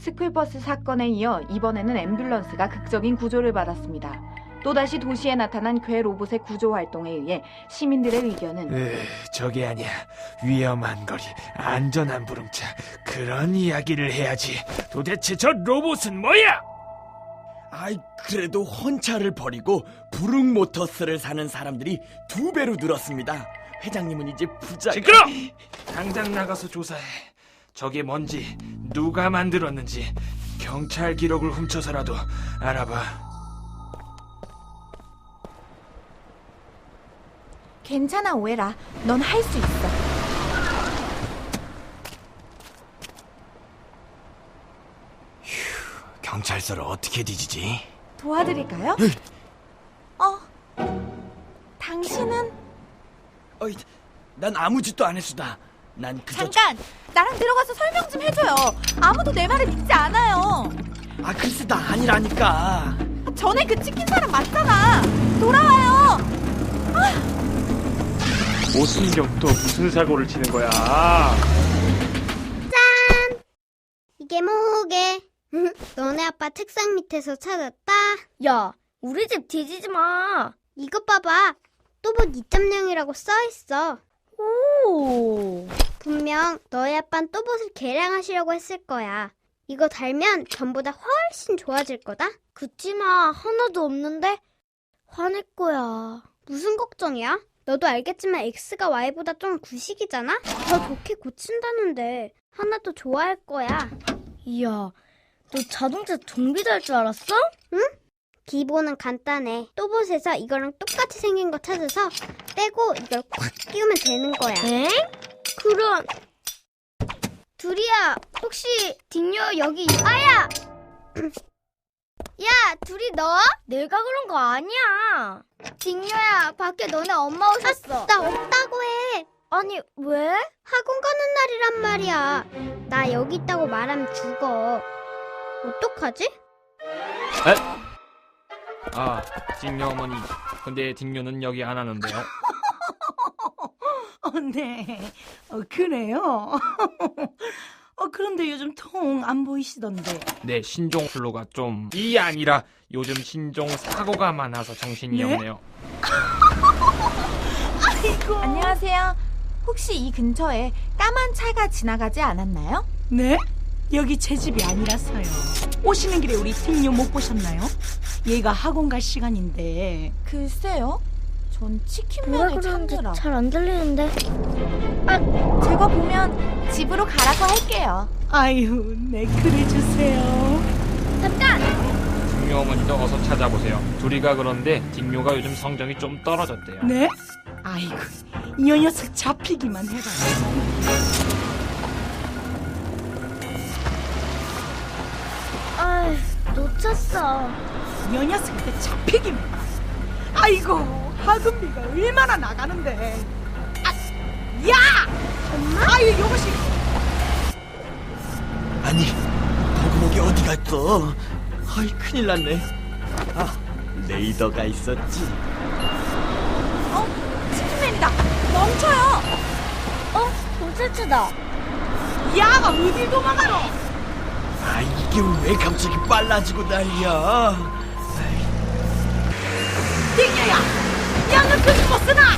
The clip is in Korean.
스쿨버스 사건에 이어 이번에는 앰뷸런스가 극적인 구조를 받았습니다. 또다시 도시에 나타난 괴 로봇의 구조 활동에 의해 시민들의 의견은 으, 저게 아니야. 위험한 거리, 안전한 부릉차. 그런 이야기를 해야지. 도대체 저 로봇은 뭐야? 아이 그래도 헌차를 버리고 부릉 모터스를 사는 사람들이 두 배로 늘었습니다. 회장님은 이제 부자. 시끄러! 당장 나가서 조사해. 저게 뭔지, 누가 만들었는지, 경찰 기록을 훔쳐서라도 알아봐. 괜찮아 오해라. 넌 할 수 있어. 경찰서를 어떻게 뒤지지? 도와드릴까요? 어? 당신은 어이, 난 아무 짓도 안 했수다. 난 그저 잠깐 나랑 들어가서 설명 좀 해줘요. 아무도 내 말을 믿지 않아요. 아 글쎄 나 아니라니까. 전에 그 찍힌 사람 맞잖아. 돌아와요. 오순경 또 무슨 사고를 치는 거야? 이게 뭐게? 너네 아빠 책상 밑에서 찾았다? 야, 우리 집 뒤지지 마. 이것 봐봐. 또봇 2.0이라고 써 있어. 오. 분명 너희 아빠는 또봇을 개량하시려고 했을 거야. 이거 달면 전보다 훨씬 좋아질 거다? 그치마, 하나도 없는데? 화낼 거야. 무슨 걱정이야? 너도 알겠지만 X가 Y보다 좀 구식이잖아? 더 좋게 고친다는데 하나도 좋아할 거야. 이야, 너 자동차 정비도 할줄 알았어? 기본은 간단해. 또봇에서 이거랑 똑같이 생긴 거 찾아서 떼고 이걸 꽉 끼우면 되는 거야. 엥? 그럼, 둘이야, 혹시 딩요 여기 아야! 야, 둘이 너? 내가 그런 거 아니야. 딩요야, 밖에 너네 엄마 오셨어. 나 없다고 해. 아니, 왜? 학원 가는 날이란 말이야. 나 여기 있다고 말하면 죽어. 어떡하지? 아, 딩녀 어머니. 근데 딩녀는 여기 안 하는데요. 어, 네. 어, 그래요? 어, 그런데 요즘 통 안 보이시던데. 네, 신종 플로가 좀 이 아니라 요즘 신종 사고가 많아서 정신이 네? 없네요. 아이고. 안녕하세요. 혹시 이 근처에 까만 차가 지나가지 않았나요? 네? 여기 제 집이 아니라서요. 오시는 길에 우리 팀요 못 보셨나요? 얘가 학원 갈 시간인데. 글쎄요. 전 뭐라 치킨면을 그러는지 찾느라. 잘 안 들리는데. 제가 보면 집으로 가라고 할게요. 아유, 네, 그래 주세요. 딩녀 어머니도 어서 찾아보세요. 둘이가 그런데 딩녀가 요즘 성적이 좀 떨어졌대요. 네? 아이고, 이 녀석 잡히기만 해봐. 아휴, 놓쳤어. 이 녀석한테 잡히기만. 아이고, 학원비가 얼마나 나가는데. 아, 야! 엄마? 아유, 이것이. 아니 버그목이 어디 갔어? 아이 큰일 났네. 아 레이더가 있었지. 어? 치킨맨이다. 멈춰요. 어? 경찰차다. 야가 어딜 도망가노? 아 이게 왜 갑자기 빨라지고 난리야? 띵야야! 양은 그지 못 쓰나?